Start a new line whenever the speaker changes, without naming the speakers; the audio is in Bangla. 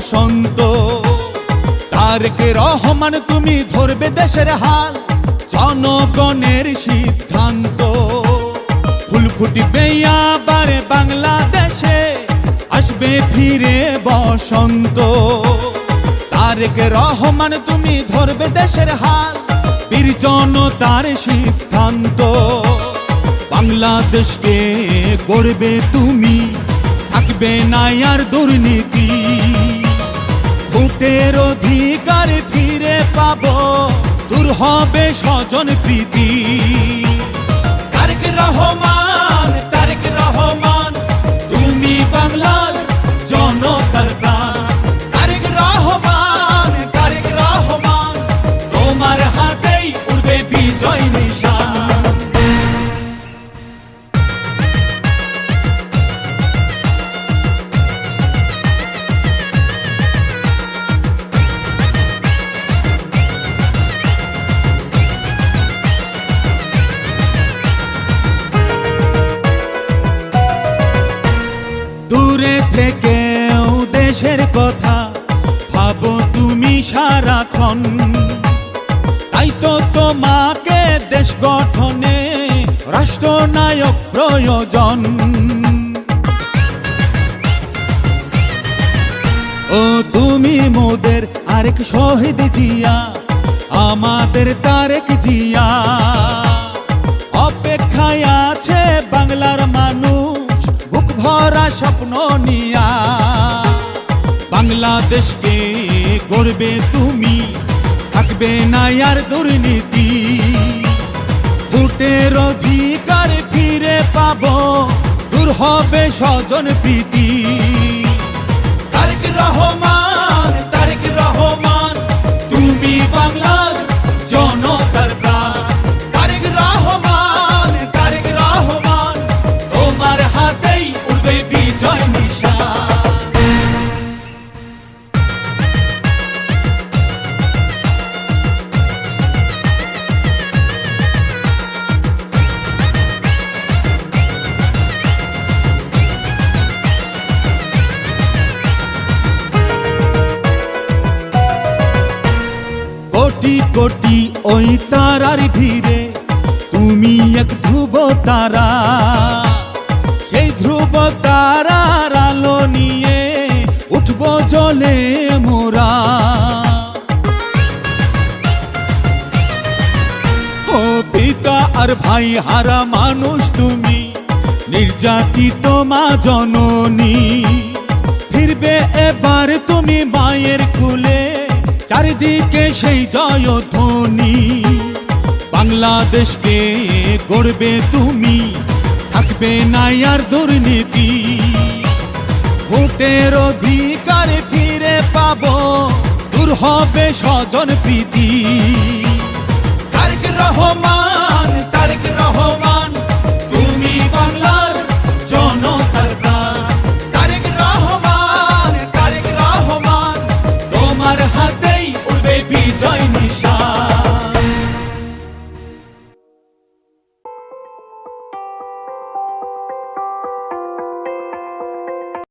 বসন্ত তারেক রহমান তুমি ধরবে দেশের হাল, জনগণের সিদ্ধান্ত। ফুল ফুটিবে আবার বাংলাদেশে, আসবে ফিরে বসন্ত। তারেক রহমান তুমি ধরবে দেশের হাল, বীর জনতার সিদ্ধান্ত। বাংলাদেশকে গড়বে তুমি, থাকবে না আর দুর্নীতি। ভোটের অধিকার ফিরে পাব। দূর হবে স্বজন প্রীতি। তারেক রহমান দূরে থেকেও দেশের কথা ভাবো তুমি সারাক্ষণ। তাই তো তোমাকে দেশ গঠনে রাষ্ট্রনায়ক প্রয়োজন। ও তুমি মোদের আরেক শহীদ জিয়া, আমাদের তারেক জিয়া। বাংলাদেশকে গড়বে তুমি? থাকবে না আর দুর্নীতি। ভোটের অধিকার ফিরে পাব, দূর হবে স্বজন প্রীতি। কোটি কোটি ওই তারার ভিড়ে, তুমি এক ধ্রুব তারা। সেই ধ্রুব তারার আলো নিয়ে উঠবো জলে মোরা। ও পিতা আর ভাই, হারা মানুষ তুমি, নির্যাতিত মা জননী। ফিরবে এবার তুমি মায়ের কুলে, চারিদিকে সেই ধ্বনি বাংলাদেশকে গড়বে তুমি, থাকবে না আর দুর্নীতি। ভোটের অধিকার ফিরে পাব, দূর হবে স্বজন প্রীতি।